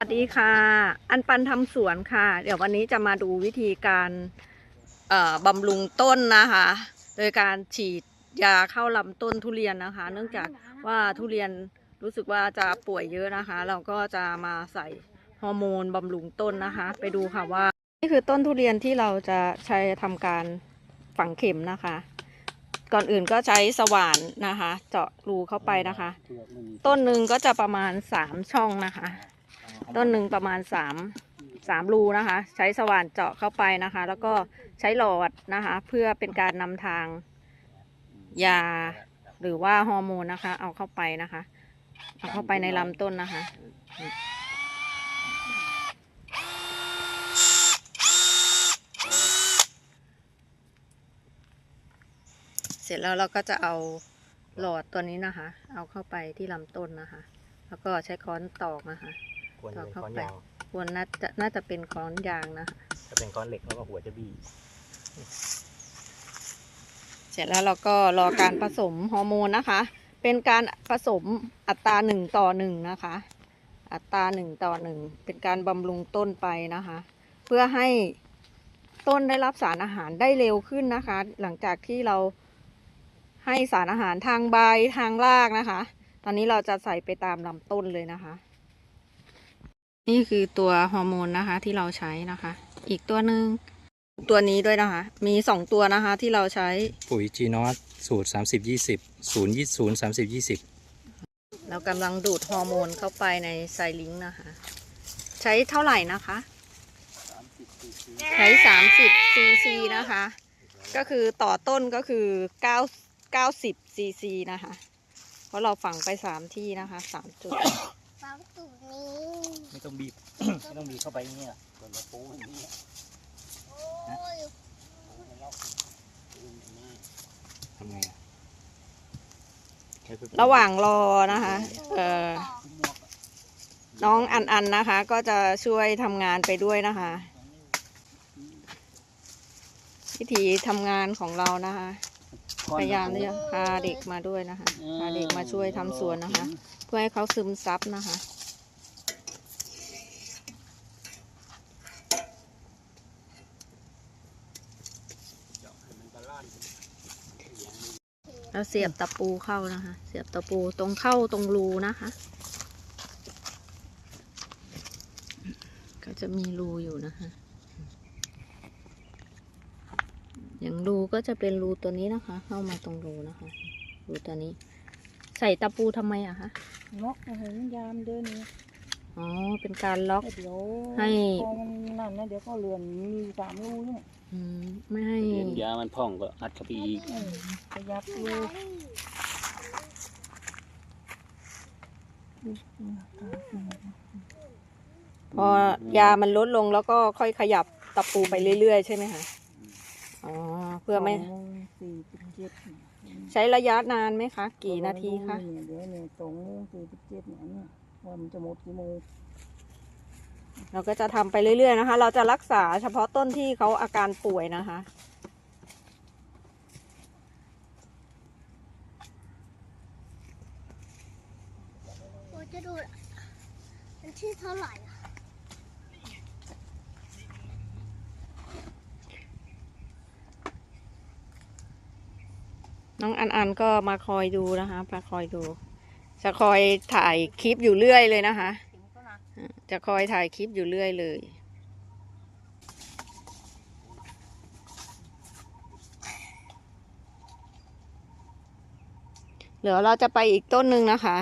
สวัสดีค่ะ อันปันทำสวนค่ะ เดี๋ยววันนี้จะมาดูวิธีการเอ่อบำรุงต้นนะคะ โดยการฉีดยาเข้าลำต้นทุเรียนนะคะ เนื่องจากว่าทุเรียนรู้สึกว่าจะป่วยเยอะนะคะ เราก็จะมาใส่ฮอร์โมนบำรุงต้นนะคะ ไปดูค่ะว่า นี่คือต้นทุเรียนที่เราจะใช้ทำการฝังเข็มนะคะ ก่อนอื่นก็ใช้สว่านนะคะ เจาะรูเข้าไปนะคะ ต้นหนึ่งก็จะประมาณสามช่องนะคะ ต้นหนึ่งประมาณสามสามรูนะคะ ใช้สว่านเจาะเข้าไปนะคะ แล้วก็ใช้หลอดนะคะ เพื่อเป็นการนำทางยาหรือว่าฮอร์โมนนะคะ เอาเข้าไปนะคะ เอาเข้าไปในลำต้นนะคะเสร็จแล้วเราก็จะเอาหลอดตัวนี้นะคะ เอาเข้าไปที่ลำต้นนะคะ แล้วก็ใช้ค้อนตอกนะคะ ควรจะเป็นเข้าก้อนไปยาวควรน่าจะน่าจะเป็นค้อนยางนะคะถ้าเป็นก้อนเหล็กแล้วก็หัวจะบี้เสร็จแล้วเราก็รอการผสมฮอร์โมนนะคะ เป็นการผสมอัตราหนึ่งต่อหนึ่งนะคะ อัตราหนึ่งต่อหนึ่งเป็นการบำรุงต้นไปนะคะ เพื่อให้ต้นได้รับสารอาหารได้เร็วขึ้นนะคะ หลังจากที่เราให้สารอาหารทางใบทางรากนะคะ ตอนนี้เราจะใส่ไปตามลำต้นเลยนะคะ นี่คือตัวฮอร์โมนนะคะ ที่เราใช้นะคะ อีกตัวหนึ่งตัวนี้ด้วยนะคะ มีสองตัวนะคะที่เราใช้ปุ๋ยจีนอสสูตร 30 20 0 20 30 20 เรากำลังดูดฮอร์โมนเข้าไปในไซลิงค์นะคะ ใช้เท่าไหร่นะคะ ใช้ 30ซีซีนะคะ ก็คือต่อต้นก็คือ 9 90ซีซีนะคะ เพราะเราฝังไป 3 ที่นะคะ 3 จุด ฟังสูตรนี้ไม่ต้องบีบ ไม่ต้องบีบเข้าไปอย่างเงี้ยส่วนเราปูอย่างนี้โอ้ยทำไงอะใช้ไประหว่างรอนะคะ เอ่อ น้องอันอันนะคะ ก็จะช่วยทำงานไปด้วยนะคะวิธีทำงานของเรานะคะ พยายามที่จะพาเด็กมาด้วยนะคะพาเด็กมาช่วยทำสวนนะคะ เพื่อให้เขาซึมซับนะคะ แล้วเสียบตะปูเข้านะคะ เสียบตะปูตรงเข้าตรงรูนะคะ ก็จะมีรูอยู่นะคะ อย่างรูก็จะเป็นรูตัวนี้นะคะ เข้ามาตรงรูนะคะ รูตัวนี้ ใส่ตะปูทำไมอะคะล็อกเอาให้มันยามเดินนี่อ๋อเป็นการล็อก เดี๋ยวให้ พอมันนั่นนะเดี๋ยวก็เลือนมีสามรูเนี่ยอืมไม่ให้เห็นยามันพ่องก็อัดเข้าไปอีกเออขยับรูพอยามันลดลงแล้วก็ค่อยขยับตะปูไปเรื่อยๆ ใช่ไหมคะ อ๋อ เพื่อไม่ สงโงสี่สิบเจ็ดใช้ระยะนานไหมคะ กี่นาทีคะ เดี๋ยวเนี่ยสองโมงสี่สิบเจ็ดเนี่ยเนี่ยว่ามันจะหมดกี่โมงเราก็จะทำไปเรื่อยๆนะคะ เราจะรักษาเฉพาะต้นที่เขาอาการป่วยนะคะ โอ้จะดูดมันชื่อเท่าไหร่อะ น้องอันอันก็มาคอยดูนะคะมาคอยดู จะคอยถ่ายคลิปอยู่เรื่อยเลยนะคะ จะคอยถ่ายคลิปอยู่เรื่อยเลยเดี๋ยวเราจะไปอีกต้นหนึ่งนะคะ